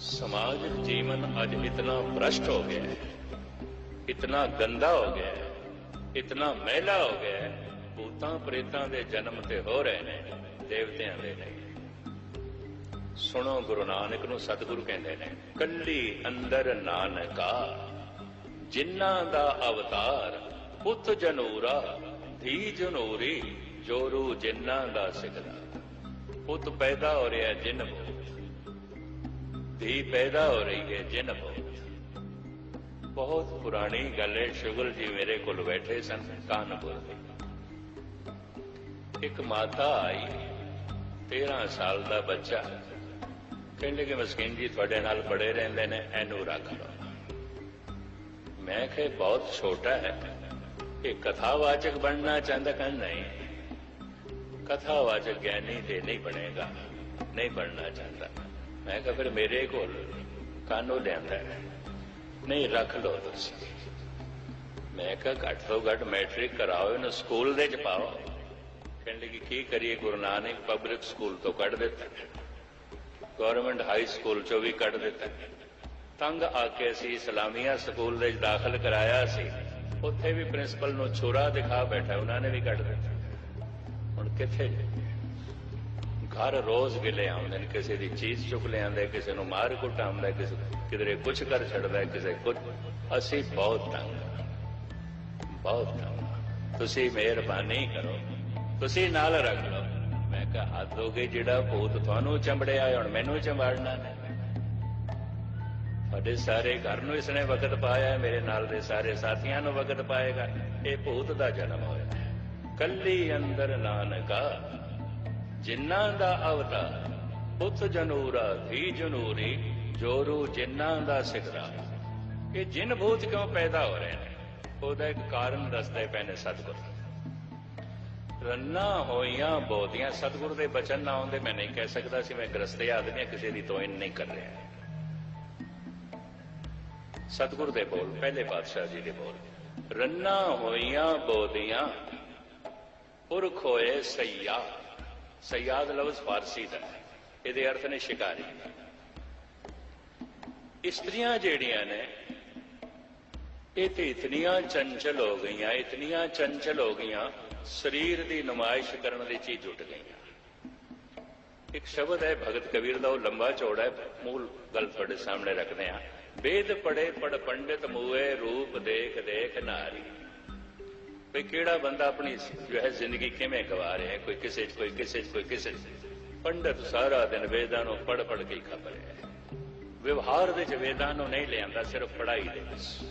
समाजिक जीवन आज इतना भ्रष्ट हो गया है इतना गंदा हो गया है इतना मैला हो गया है ਭੂਤਾਂ ਪ੍ਰੇਤਾਂ ਦੇ ਜਨਮ ਤੇ ਹੋ ਰਹੇ ਨੇ ਦੇਵਤਿਆਂ ਦੇ ਨਹੀਂ ਸੁਣੋ ਗੁਰੂ ਨਾਨਕ ਨੂੰ ਸਤਿਗੁਰੂ ਕਹਿੰਦੇ ਨੇ ਕੱਲੀ ਅੰਦਰ ਨਾਨਕਾ ਜਿਨ੍ਹਾਂ ਦਾ ਅਵਤਾਰ ਪੁੱਤ ਜਨੂਰਾ ਧੀ ਜਨੂਰੀ ਜੋਰੂ ਜਿਨ੍ਹਾਂ ਦਾ ਸਿਕਦਾ ਪੁੱਤ ਪੈਦਾ ਹੋ ਰਿਹਾ ਜਿਨ ਬੋਤ ਧੀ ਪੈਦਾ ਹੋ ਰਹੀ ਹੈ, ਜਿੰਨ ਬੋਤ ਬਹੁਤ ਪੁਰਾਣੀ ਗੱਲ ਹੈ, ਸ਼ੁਗਲ ਜੀ ਮੇਰੇ ਕੋਲ ਬੈਠੇ ਸਨ, ਕਾਨਪੁਰ ਦੇ। ਇੱਕ ਮਾਤਾ ਆਈ 13 ਸਾਲ ਦਾ ਬੱਚਾ। ਕਹਿੰਦੇ ਕਿ ਮਸਕੀਨ ਜੀ ਤੁਹਾਡੇ ਨਾਲ ਬੜੇ ਰਹਿੰਦੇ ਨੇ, ਇਹਨੂੰ ਰੱਖ ਲਓ। ਮੈਂ ਕਿਹਾ ਬਹੁਤ ਛੋਟਾ ਹੈ। ਇਹ ਕਥਾਵਾਚਕ ਬਣਨਾ ਚਾਹੁੰਦਾ ਕਿ ਨਹੀਂ, ਕਥਾਵਾਚਕ ਗਿਆਨੀ ਤੇ ਨਹੀਂ ਬਣੇਗਾ, ਨਹੀਂ ਬਣਨਾ ਚਾਹੁੰਦਾ। ਮੈਂ ਕਿਹਾ ਫਿਰ ਮੇਰੇ ਕੋਲ ਕਾਨੋ ਲਿਆਂਦਾ ਨਹੀਂ, ਰੱਖ ਲਓ ਤੁਸੀਂ। ਮੈਂ ਕਿਹਾ ਘੱਟ ਤੋਂ ਘੱਟ ਮੈਟ੍ਰਿਕ ਕਰਾਓ, ਇਹਨੂੰ ਸਕੂਲ ਦੇ ਚ ਪਾਓ। ਕਹਿਣ ਲੱਗੀ, ਕੀ ਕਰੀਏ? ਗੁਰੂ ਨਾਨਕ ਪਬਲਿਕ ਸਕੂਲ ਤੋਂ ਕੱਢ ਦਿੱਤਾ। ਗਵਰਨਮੈਂਟ ਹਾਈ ਸਕੂਲ ਚੋਂ ਵੀ ਕੱਢ ਦਿੱਤਾ। ਤੰਗ ਆ ਕੇ ਅਸੀਂ ਇਸਲਾਮੀਆ ਸਕੂਲ ਦੇ ਦਾਖਲ ਕਰਾਇਆ ਸੀ। ਉੱਥੇ ਵੀ ਪ੍ਰਿੰਸੀਪਲ ਨੂੰ ਛੁਰਾ ਦਿਖਾ ਬੈਠਾ, ਉਹਨਾਂ ਨੇ ਵੀ ਕੱਢ ਦਿੱਤਾ। ਹੁਣ ਕਿੱਥੇ ਹਰ ਰੋਜ਼ ਗਿਲੇ ਆਉਂਦੇ ਨੇ, ਕਿਸੇ ਦੀ ਚੀਜ਼ ਚੁੱਕ ਲਿਆਂਦੇ ਕਿਸੇ ਨੂੰ ਮਾਰ ਕੁੱਟ ਆਉਂਦਾ, ਕਿਸੇ ਕਿਧਰੇ ਕੁਝ ਕਰ ਛੱਡਦਾ, ਕਿਸੇ ਕੁਝ ਅਸੀਂ ਬਹੁਤ ਤੰਗ ਬਹੁਤ ਤੰਗ ਤੁਸੀਂ ਮਿਹਰਬਾਨੀ ਕਰੋ। ਤੁਸੀਂ ਨਾਲ ਰੱਖ ਲਓ। ਮੈਂ ਕਿਹਾ, ਹੱਦ ਹੋ ਗਈ ਜਿਹੜਾ ਭੂਤ ਤੁਹਾਨੂੰ ਚੰਬੜਿਆ ਹੁਣ ਮੈਨੂੰ ਚੰਬਾੜਨਾ ਨੇ। ਤੁਹਾਡੇ ਸਾਰੇ ਘਰ ਨੂੰ ਇਸਨੇ ਵਕਤ ਪਾਇਆ ਮੇਰੇ ਨਾਲ ਦੇ ਸਾਰੇ ਸਾਥੀਆਂ ਨੂੰ ਵਕਤ ਪਾਏਗਾ। ਇਹ ਭੂਤ ਦਾ ਜਨਮ ਹੋਇਆ ਕੱਲੀ ਅੰਦਰ ਨਾਨਕਾ ਜਿਨ੍ਹਾਂ ਦਾ ਅਵਤਾਰ ਪੁੱਤ ਜਨੂਰਾ ਧੀ ਜਨੂਰੀ ਜੋਰੂ ਜਿਨ੍ਹਾਂ ਦਾ ਸਿਕਰਾ ਇਹ ਜਿਨ ਭੂਤ ਕਿਉਂ ਪੈਦਾ ਹੋ ਰਹੇ ਨੇ? ਉਹਦਾ ਇੱਕ ਕਾਰਨ ਦੱਸਦੇ ਪਏ ਨੇ ਸਤਿਗੁਰ। ਰੰਨਾ ਹੋਈਆਂ ਬੋਧੀਆਂ ਸਤਿਗੁਰ ਦੇ ਬਚਨ ਨਾ ਆਉਂਦੇ ਮੈਂ ਨਹੀਂ ਕਹਿ ਸਕਦਾ ਸੀ ਮੈਂ ਗ੍ਰਸਤੇ ਆਦਮੀ ਹਾਂ, ਕਿਸੇ ਦੀ ਤੋਇਨ ਨਹੀਂ ਕਰ ਰਿਹਾ। ਸਤਿਗੁਰ ਦੇ ਬੋਲ ਪਹਿਲੇ ਪਾਤਸ਼ਾਹ ਜੀ ਦੇ ਬੋਲ। ਰੰਨਾ ਹੋਈਆਂ ਬੋਧੀਆਂ ਪੁਰਖ ਹੋਏ ਸਈਆ। ਸਯਾਦ ਲਫ਼ਜ਼ ਫਾਰਸੀ ਦਾ ਇਹਦੇ ਅਰਥ ਨੇ ਸ਼ਿਕਾਰੀ ਇਸਤਰੀਆਂ ਜਿਹੜੀਆਂ ਨੇ, ਇਹ ਤੇ ਇਤਨੀਆਂ ਚੰਚਲ ਹੋ ਗਈਆਂ, ਇਤਨੀਆਂ ਚੰਚਲ ਹੋ ਗਈਆਂ, ਸਰੀਰ ਦੀ ਨੁਮਾਇਸ਼ ਕਰਨ ਦੇ ਚੀਜ਼ ਜੁਟ ਗਈਆਂ। ਇੱਕ ਸ਼ਬਦ ਹੈ, ਭਗਤ ਕਬੀਰ ਦਾ, ਉਹ ਲੰਬਾ ਚੌੜਾ ਹੈ, ਮੂਲ ਗੱਲ ਤੁਹਾਡੇ ਸਾਹਮਣੇ ਰੱਖਦੇ ਹਾਂ। ਵੇਦ ਪੜੇ ਪੜ ਪੰਡਿਤ ਮੂਏ ਰੂਪ ਦੇਖ ਦੇਖ ਨਾਰੀ। ਵੀ ਕਿਹੜਾ ਬੰਦਾ ਆਪਣੀ ਜੋ ਹੈ ਜ਼ਿੰਦਗੀ ਕਿਵੇਂ ਗਵਾ ਰਿਹਾ ਹੈ? ਕੋਈ ਕਿਸੇ 'ਚ, ਕੋਈ ਕਿਸੇ 'ਚ, ਕੋਈ ਕਿਸੇ 'ਚ। ਪੰਡਿਤ ਸਾਰਾ ਦਿਨ ਵੇਦਾਂ ਨੂੰ ਪੜ ਪੜ ਕੇ ਹੀ ਰਿਹਾ ਹੈ। ਵਿਵਹਾਰ ਦੇ ਚ ਵੇਦਾਂ ਨੂੰ ਨਹੀਂ ਲਿਆਂਦਾ ਸਿਰਫ ਪੜ੍ਹਾਈ ਦੇ ਵਿੱਚ।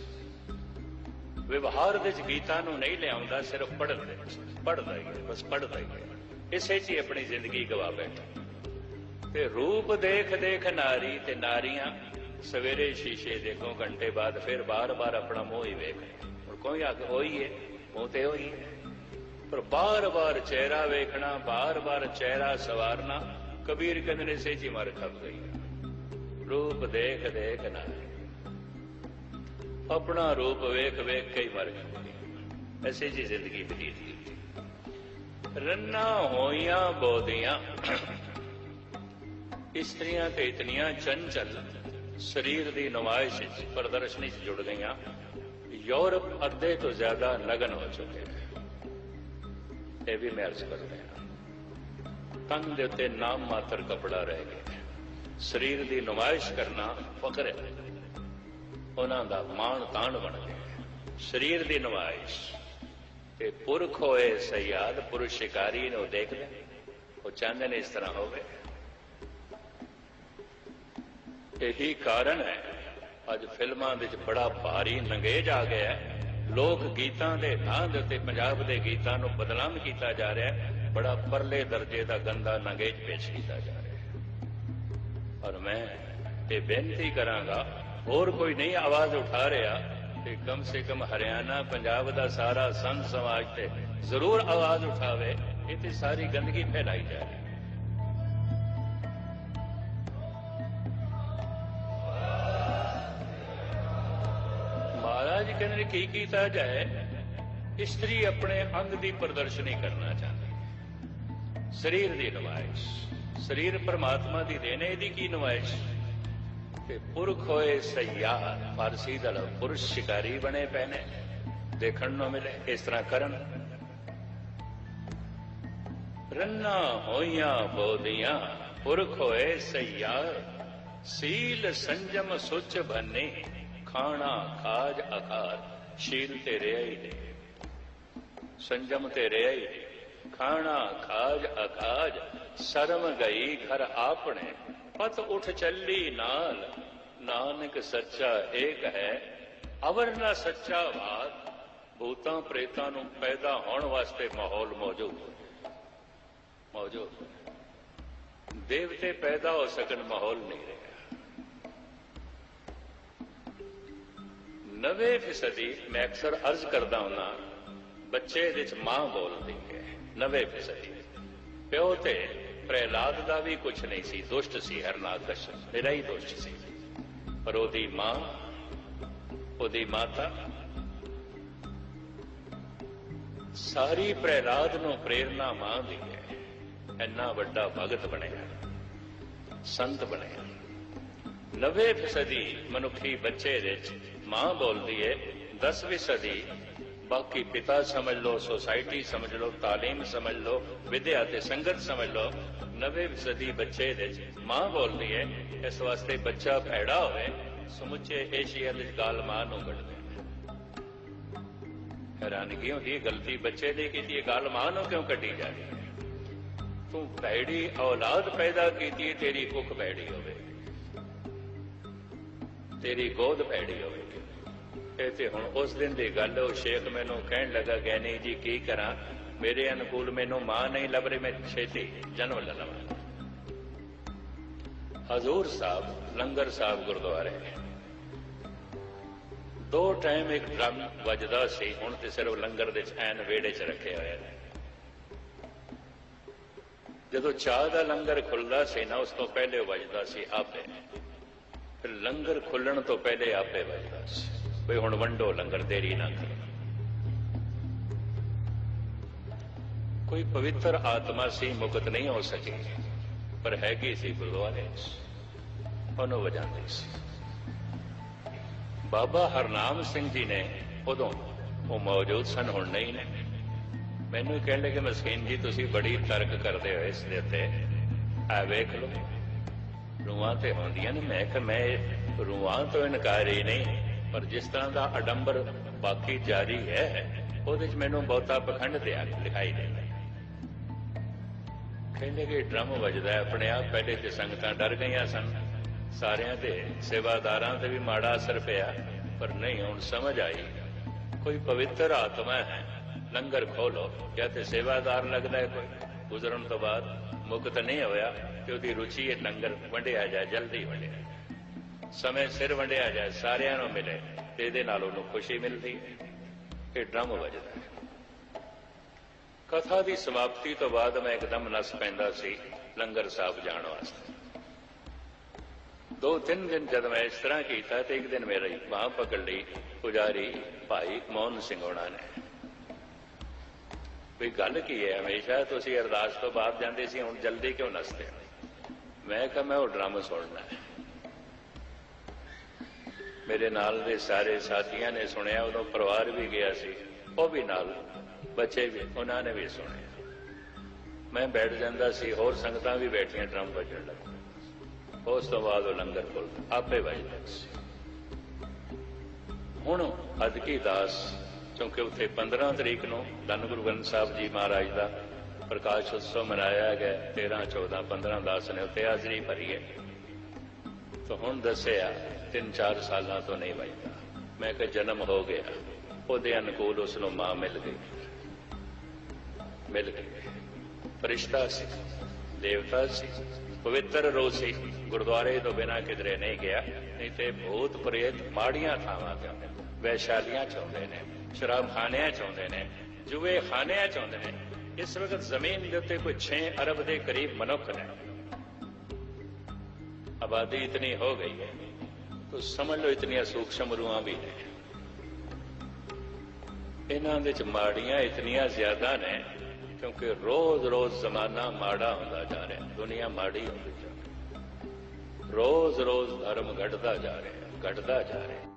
ਵਿਵਹਾਰ ਦੇ ਚ ਗੀਤਾ ਨੂੰ ਨਹੀਂ ਲਿਆਉਂਦਾ, ਸਿਰਫ ਪੜ੍ਹਨ ਦੇ ਵਿੱਚ। ਹੀ ਬਸ ਪੜਦਾ ਹੀ ਇਸੇ 'ਚ ਹੀ ਆਪਣੀ ਜ਼ਿੰਦਗੀ ਗਵਾ ਬੈਠਾ। ਤੇ ਰੂਪ ਦੇਖ ਦੇਖ ਨਾਰੀ ਤੇ ਨਾਰੀਆਂ, ਸਵੇਰੇ ਸ਼ੀਸ਼ੇ ਦੇਖੋ, ਘੰਟੇ ਬਾਅਦ ਫਿਰ ਬਾਰ-ਬਾਰ ਆਪਣਾ ਮੂੰਹ ਹੀ ਵੇਖ ਹੁਣ ਕੋਈ ਆ ਹੋਈ ਹੈ ਮੂੰਹ ਤੇ ਹੋਈ ਪਰ ਬਾਰ-ਬਾਰ ਚਿਹਰਾ ਵੇਖਣਾ, ਬਾਰ-ਬਾਰ ਚਿਹਰਾ ਸਵਾਰਨਾ, ਕਬੀਰ ਕਹਿੰਦੇ ਨੇ ਸੇ ਮਰ ਖਪ ਗਈ ਰੂਪ ਦੇਖ ਦੇਖ ਨਾਰੀ ਆਪਣਾ ਰੂਪ ਵੇਖ ਵੇਖ ਕੇ ਹੀ ਮਰ ਗਈ ਐਸੀ ਜੀ ਜ਼ਿੰਦਗੀ ਬਤੀਤ ਕੀਤੀ ਰੰਨਾ ਹੋਈਆਂ ਬੋਧੀਆਂ ਇਸਤਰੀਆਂ ਤੇ ਇਤਨੀਆਂ ਚੰਚਲ। ਸਰੀਰ ਦੀ ਨੁਮਾਇਸ਼ ਚ ਪ੍ਰਦਰਸ਼ਨੀ 'ਚ ਜੁੜ ਗਈਆਂ। ਯੂਰਪ ਅੱਧੇ ਤੋਂ ਜ਼ਿਆਦਾ ਨਗਨ ਹੋ ਚੁੱਕੇ ਨੇ। ਇਹ ਵੀ ਮੈਂ ਅਰਜ਼ ਕਰਦਾ ਹਾਂ। ਤਨ ਦੇ ਉੱਤੇ ਨਾਮ ਮਾਤਰ ਕਪੜਾ ਰਹਿ ਗਿਆ ਸਰੀਰ ਦੀ ਨੁਮਾਇਸ਼ ਕਰਨਾ ਫਖਰ ਹੈ। ਉਹਨਾਂ ਦਾ ਮਾਣ ਤਾਣ ਬਣ ਗਿਆ ਸਰੀਰ ਦੀ ਨੁਮਾਇਸ਼। ਤੇ ਪੁਰਖ ਹੋਏ ਸਯਾਦ, ਪੁਰਸ਼ ਸ਼ਿਕਾਰੀ ਨੂੰ ਦੇਖਦੇ ਉਹ ਚਾਹੁੰਦੇ ਨੇ ਇਸ ਤਰ੍ਹਾਂ ਹੋਵੇ ਇਹੀ ਕਾਰਨ ਹੈ ਅੱਜ ਫਿਲਮਾਂ ਵਿੱਚ ਬੜਾ ਭਾਰੀ ਨੰਗੇਜ ਆ ਗਿਆ ਲੋਕ ਗੀਤਾਂ ਦੇ ਨਾਂ ਦੇ ਉੱਤੇ ਪੰਜਾਬ ਦੇ ਗੀਤਾਂ ਨੂੰ ਬਦਨਾਮ ਕੀਤਾ ਜਾ ਰਿਹਾ ਹੈ। ਬੜਾ ਪਰਲੇ ਦਰਜੇ ਦਾ ਗੰਦਾ ਨੰਗੇਜ ਪੇਸ਼ ਕੀਤਾ ਜਾ ਰਿਹਾ ਹੈ। ਔਰ ਮੈਂ ਇਹ ਬੇਨਤੀ ਕਰਾਂਗਾ, ਹੋਰ ਕੋਈ ਨਹੀਂ ਆਵਾਜ਼ ਉਠਾ ਰਿਹਾ ਤੇ ਕਮ ਸੇ ਕਮ ਹਰਿਆਣਾ, ਪੰਜਾਬ ਦਾ ਸਾਰਾ ਸੰਤ ਸਮਾਜ ਤੇ ਜ਼ਰੂਰ ਆਵਾਜ਼ ਉਠਾਵੇ ਇਹ ਤੇ ਸਾਰੀ ਗੰਦਗੀ ਫੈਲਾਈ ਜਾ ਰਹੀ ਹੈ। ਮਹਾਰਾਜ ਕਹਿੰਦੇ ਨੇ, ਕੀ ਕੀਤਾ ਜਾਏ? ਇਸਤਰੀ ਆਪਣੇ ਅੰਗ ਦੀ ਪ੍ਰਦਰਸ਼ਨੀ ਕਰਨਾ ਚਾਹੁੰਦੀ ਸਰੀਰ ਦੀ ਨੁਮਾਇਸ਼ ਸਰੀਰ ਪਰਮਾਤਮਾ ਦੀ ਦੇਣ ਇਹਦੀ ਕੀ ਨੁਮਾਇਸ਼ ਤੇ ਪੁਰਖ ਹੋਏ ਸਯਾਰ ਫਾਰਸੀ ਦਾ ਪੁਰਸ਼ ਸ਼ਿਕਾਰੀ ਬਣੇ ਪਏ ਦੇਖਣ ਨੂੰ ਮਿਲੇ, ਇਸ ਤਰ੍ਹਾਂ ਕਰਨ। ਰੰਨਾ ਹੋਈਆਂ ਬੋਦੀਆਂ ਪੁਰਖ ਹੋਏ ਸਯਾਰ ਸੀਲ ਸੰਜਮ ਸੁਚ ਬੰਨੇ। ਖਾਣਾ ਖਾਜ ਆਕਾਰ ਸ਼ੀਲ ਤੇ ਰਿਹਾ ਹੀ ਨਹੀਂ। ਸੰਜਮ ਤੇ ਰਿਹਾ ਹੀ ਖਾਣਾ ਖਾਜ ਆਕਾਜ ਸ਼ਰਮ ਗਈ ਘਰ ਆਪਣੇ। ਪਤ ਉਠ ਚੱਲੀ ਨਾਲ, ਨਾਨਕ ਸੱਚਾ ਏਕ ਹੈ। ਅਵਰ ਨਾ ਸੱਚਾ ਬਾਤ, ਭੂਤਾਂ ਪ੍ਰੇਤਾਂ ਨੂੰ ਪੈਦਾ ਹੋਣ ਵਾਸਤੇ ਮਾਹੌਲ ਮੌਜੂਦ। ਮੌਜੂਦ। ਦੇਵਤੇ ਪੈਦਾ ਹੋ ਸਕਣ, ਮਾਹੌਲ ਨਹੀਂ ਰਿਹਾ। ਨਵੇਂ ਫੀਸਦੀ ਮੈਂ ਅਕਸਰ ਅਰਜ਼ ਕਰਦਾ ਹੁੰਨਾ, ਬੱਚੇ ਦੇ ਵਿੱਚ ਮਾਂ ਬੋਲਦੀ ਹੈ ਨਵੇਂ ਫੀਸਦੀ। ਪਿਓ ਤੇ ਪ੍ਰਹਿਲਾਦ ਦਾ ਵੀ ਕੁਝ ਨਹੀਂ ਸੀ, ਦੁਸ਼ਟ ਸੀ ਹਰਨਾਕਸ਼ ਮੇਰਾ ਹੀ ਦੁਸ਼ਟ ਸੀ। ਪਰ ਉਹਦੀ ਮਾਂ, ਉਹਦੀ ਮਾਤਾ, ਸਾਰੀ ਪ੍ਰਹਿਲਾਦ ਨੂੰ ਪ੍ਰੇਰਣਾ ਮਾਂ ਦੀ ਹੈ। ਇੰਨਾ ਵੱਡਾ ਭਗਤ ਬਣਿਆ, ਸੰਤ ਬਣਿਆ। ਨਵੇਂ ਫੀਸਦੀ ਮਨੁੱਖੀ ਬੱਚੇ ਦੇ ਵਿੱਚ ਮਾਂ ਬੋਲਦੀ ਹੈ 10ਵੀਂ ਸਦੀ। ਬਾਕੀ ਪਿਤਾ ਸਮਝ ਲਓ, ਸੋਸਾਇਟੀ ਸਮਝ ਲਓ, ਤਾਲੀਮ ਸਮਝ ਲਓ, ਵਿਦਿਆ ਤੇ ਸੰਗਤ ਸਮਝ ਲਓ, ਨਵੇਂ ਸਦੀ ਬੱਚੇ ਦੇ ਮਾਂ ਬੋਲਦੀ ਹੈ ਇਸ ਵਾਸਤੇ ਬੱਚਾ ਭੈੜਾ ਹੋਵੇ, ਸਮੁੱਚੇ ਏਸ਼ੀਆ ਦੇ ਗਾਲ ਮਾਂ ਨੂੰ ਕੱਢਦੇ ਹੈਰਾਨਗੀ ਹੁੰਦੀ ਹੈ ਗਲਤੀ ਬੱਚੇ ਦੀ ਕੀਤੀ ਹੈ ਗੱਲ ਮਾਂ ਨੂੰ ਕਿਉਂ ਕੱਢੀ ਜਾ ਰਹੀ ਤੂੰ ਭੈੜੀ ਔਲਾਦ ਪੈਦਾ ਕੀਤੀ ਤੇਰੀ ਕੁੱਖ ਭੈੜੀ ਹੋਵੇ। ਤੇਰੀ ਗੋਦ ਪੈੜੀ ਹੋਵੇ ਇਹ ਤੇ ਹੁਣ ਉਸ ਦਿਨ ਦੀ ਗੱਲ, ਉਹ ਸ਼ੇਖ ਮੈਨੂੰ ਕਹਿਣ ਲੱਗਾ ਗੈਨੀ ਜੀ, ਕੀ ਕਰਾਂ? ਮੇਰੇ ਅਨੁਕੂਲ ਮੈਨੂੰ ਮਾਂ ਨਹੀਂ ਲੱਭ ਰਹੀ, ਮੈਂ ਛੇਤੀ ਜਨਮ ਲੈ ਲਵਾਂ। ਹਜ਼ੂਰ ਸਾਹਿਬ, ਲੰਗਰ ਸਾਹਿਬ ਗੁਰਦੁਆਰੇ। ਦੋ ਟਾਈਮ ਇੱਕ ਡਰਮ ਵੱਜਦਾ ਸੀ, ਹੁਣ ਤੇ ਸਿਰਫ ਲੰਗਰ ਦੇ ਚ ਐਨ ਵੇੜੇ ਚ ਰੱਖੇ ਹੋਏ ਨੇ। ਜਦੋਂ ਚਾਹ ਦਾ ਲੰਗਰ ਖੁੱਲਦਾ ਸੀ ਨਾ, ਉਸ ਤੋਂ ਪਹਿਲੇ ਉਹ ਵੱਜਦਾ ਸੀ ਆਪੇ। ਫਿਰ ਲੰਗਰ ਖੁੱਲਣ ਤੋਂ ਪਹਿਲੇ ਆਪੇ ਵੱਜਦਾ ਸੀ। ਵੀ ਹੁਣ ਵੰਡੋ ਲੰਗਰ, ਦੇਰੀ ਨਾ ਕਰੋ। ਕੋਈ ਪਵਿੱਤਰ ਆਤਮਾ ਸੀ, ਮੁਕਤ ਨਹੀਂ ਹੋ ਸਕੀ, ਪਰ ਹੈਗੀ ਸੀ ਗੁਰਦੁਆਰੇ ਉਹਨੂੰ ਵਜਾਉਂਦੀ ਸੀ। ਬਾਬਾ ਹਰਨਾਮ ਸਿੰਘ ਜੀ ਨੇ ਉਦੋਂ, ਉਹ ਮੌਜੂਦ ਸਨ, ਹੁਣ ਨਹੀਂ ਨੇ। ਮੈਨੂੰ ਕਹਿਣ ਲੱਗੇ ਮਸਕੀਨ ਜੀ, ਤੁਸੀਂ ਬੜੀ ਤਰਕ ਕਰਦੇ ਹੋ ਇਸ ਦੇ ਉੱਤੇ। ਆ ਵੇਖ ਲਓ। ਰੂਹਾਂ ਤੇ ਹੁੰਦੀਆਂ ਨੇ। ਮੈਂ ਕਿ ਮੈਂ ਰੂਹਾਂ ਤੋਂ ਇਨਕਾਰ ਹੀ ਨਹੀਂ, ਪਰ ਜਿਸ ਤਰ੍ਹਾਂ ਦਾ ਅਡੰਬਰ ਬਾਕੀ ਜਾਰੀ ਹੈ, ਉਹਦੇ ਵਿੱਚ ਮੈਨੂੰ ਬਹੁਤਾ ਪਖੰਡ ਦਿਆ ਲਿਖਾਈ ਦਿੰਦਾ ਕਹਿੰਦੇ ਕਿ ਡਰਮ ਵੱਜਦਾ ਆਪਣੇ ਆਪ ਪਹਿਲੇ ਤੇ ਸੰਗਤਾਂ ਡਰ ਗਈਆਂ ਸਨ। ਸਾਰਿਆਂ ਦੇ ਸੇਵਾਦਾਰਾਂ ਤੇ ਵੀ ਮਾੜਾ ਅਸਰ ਪਿਆ, ਪਰ ਨਹੀਂ, ਹੁਣ ਸਮਝ ਆਈ। ਕੋਈ ਪਵਿੱਤਰ ਆਤਮਾ ਹੈ, ਲੰਗਰ ਖੋਲੋ, ਜਾਂ ਤੇ ਸੇਵਾਦਾਰ ਲੱਗਦਾ ਕੋਈ। ਗੁਜ਼ਰਨ ਤੋਂ ਬਾਅਦ ਮੁਕਤ ਨਹੀਂ ਹੋਇਆ ਤੇ ਉਹਦੀ ਰੁਚੀ ਇਹ ਲੰਗਰ ਵੰਡਿਆ ਜਾਏ, ਜਲਦੀ ਵੰਡਿਆ ਸਮੇਂ ਸਿਰ ਵੰਡਿਆ ਜਾਏ, ਸਾਰਿਆਂ ਨੂੰ ਮਿਲੇ ਤੇ ਇਹਦੇ ਨਾਲ ਉਹਨੂੰ ਖੁਸ਼ੀ ਮਿਲਦੀ ਹੈ ਇਹ ਡਰਮ ਵੱਜਦਾ। ਕਥਾ ਦੀ ਸਮਾਪਤੀ ਤੋਂ ਬਾਅਦ ਮੈਂ ਇੱਕਦਮ ਨਸ ਪੈਂਦਾ ਸੀ ਲੰਗਰ ਸਾਹਿਬ ਜਾਣ ਵਾਸਤੇ। ਦੋ ਤਿੰਨ ਦਿਨ ਜਦ ਮੈਂ ਇਸ ਤਰ੍ਹਾਂ ਕੀਤਾ ਤੇ ਇੱਕ ਦਿਨ ਮੇਰੀ ਬਾਹ ਪਕੜ ਲਈ ਪੁਜਾਰੀ ਭਾਈ ਮੋਹਨ ਸਿੰਘ ਹੋਣਾ ਨੇ। ਵੀ ਗੱਲ ਕੀ ਹੈ? ਹਮੇਸ਼ਾ ਤੁਸੀਂ ਅਰਦਾਸ ਤੋਂ ਬਾਅਦ ਜਾਂਦੇ ਸੀ, ਹੁਣ ਜਲਦੀ ਕਿਉਂ ਨਸਦੇ ਮੈਂ ਕਿਹਾ, ਮੈਂ ਉਹ ਡਰਾਮਾ ਸੁਣਨਾ ਹੈ। ਮੇਰੇ ਨਾਲ ਦੇ ਸਾਰੇ ਸਾਥੀਆਂ ਨੇ ਸੁਣਿਆ, ਉਦੋਂ ਪਰਿਵਾਰ ਵੀ ਗਿਆ ਸੀ, ਉਹ ਵੀ ਨਾਲ, ਬੱਚੇ ਵੀ, ਉਹਨਾਂ ਨੇ ਵੀ ਸੁਣਿਆ। ਮੈਂ ਬੈਠ ਜਾਂਦਾ ਸੀ, ਹੋਰ ਸੰਗਤਾਂ ਵੀ ਬੈਠੀਆਂ, ਡਰਮ ਵੱਜਣ ਲੱਗ। ਉਸ ਤੋਂ ਬਾਅਦ ਉਹ ਲੰਗਰ ਕੋਲ ਆਪੇ ਵੱਜਦਾ ਸੀ। ਹੁਣ ਅਦਕੀ ਦਾਸ ਕਿਉਂਕਿ ਉੱਥੇ 15 ਤਰੀਕ ਨੂੰ ਧੰਨ ਗੁਰੂ ਗ੍ਰੰਥ ਸਾਹਿਬ ਜੀ ਮਹਾਰਾਜ ਦਾ ਪ੍ਰਕਾਸ਼ ਉਤਸਵ ਮਨਾਇਆ ਗਿਆ 13 14 15 ਦਾਸ ਨੇ ਉੱਥੇ ਹਾਜ਼ਰੀ ਭਰੀ ਹੈ। ਤਾਂ ਹੁਣ ਦੱਸਿਆ 3-4 ਸਾਲਾਂ ਤੋਂ ਨਹੀਂ ਵੱਜਦਾ। ਮੈਂ ਕਿਹਾ ਜਨਮ ਹੋ ਗਿਆ। ਉਹਦੇ ਅਨੁਕੂਲ ਉਸ ਨੂੰ ਮਾਂ ਮਿਲ ਗਈ। ਮਿਲ ਗਈ। ਫਰਿਸ਼ਤਾ ਸੀ, ਦੇਵਤਾ ਸੀ, ਪਵਿੱਤਰ ਰੋਹ ਸੀ। ਗੁਰਦੁਆਰੇ ਤੋਂ ਬਿਨਾ ਕਿਧਰੇ ਨਹੀਂ ਗਿਆ। ਨਹੀਂ ਤੇ ਭੂਤ ਪ੍ਰੇਤ ਮਾੜੀਆਂ ਥਾਵਾਂ ਤੇ ਆਉਂਦੇ ਨੇ, ਵੈਸ਼ਾਲੀਆਂ ਚਾਹੁੰਦੇ ਨੇ। ਸ਼ਰਾਬ ਖਾਨਿਆਂ ਚਾਹੁੰਦੇ ਨੇ ਜੂਏ ਖਾਨਿਆਂ ਚਾਹੁੰਦੇ ਨੇ। ਇਸ ਵਕਤ ਜ਼ਮੀਨ ਦੇ ਉੱਤੇ ਕੋਈ 6 ਅਰਬ ਦੇ ਕਰੀਬ ਮਨੁੱਖ ਨੇ। ਆਬਾਦੀ ਇਤਨੀ ਹੋ ਗਈ ਹੈ, ਤੋ ਸਮਝ ਲਓ ਇਤਨੀਆਂ ਸੂਖਸ਼ਮ ਰੂਹਾਂ ਵੀ ਨੇ। ਇਹਨਾਂ ਦੇ ਚ ਮਾੜੀਆਂ ਇਤਨੀਆਂ ਜ਼ਿਆਦਾ ਨੇ, ਕਿਉਂਕਿ ਰੋਜ਼-ਰੋਜ਼ ਜ਼ਮਾਨਾ ਮਾੜਾ ਹੁੰਦਾ ਜਾ ਰਿਹਾ ਦੁਨੀਆ ਮਾੜੀ ਹੁੰਦੀ ਜਾ ਰਹੀ ਰੋਜ਼ ਰੋਜ਼ ਧਰਮ ਘਟਦਾ ਜਾ ਰਿਹਾ ਹੈ, ਘਟਦਾ ਜਾ ਰਿਹਾ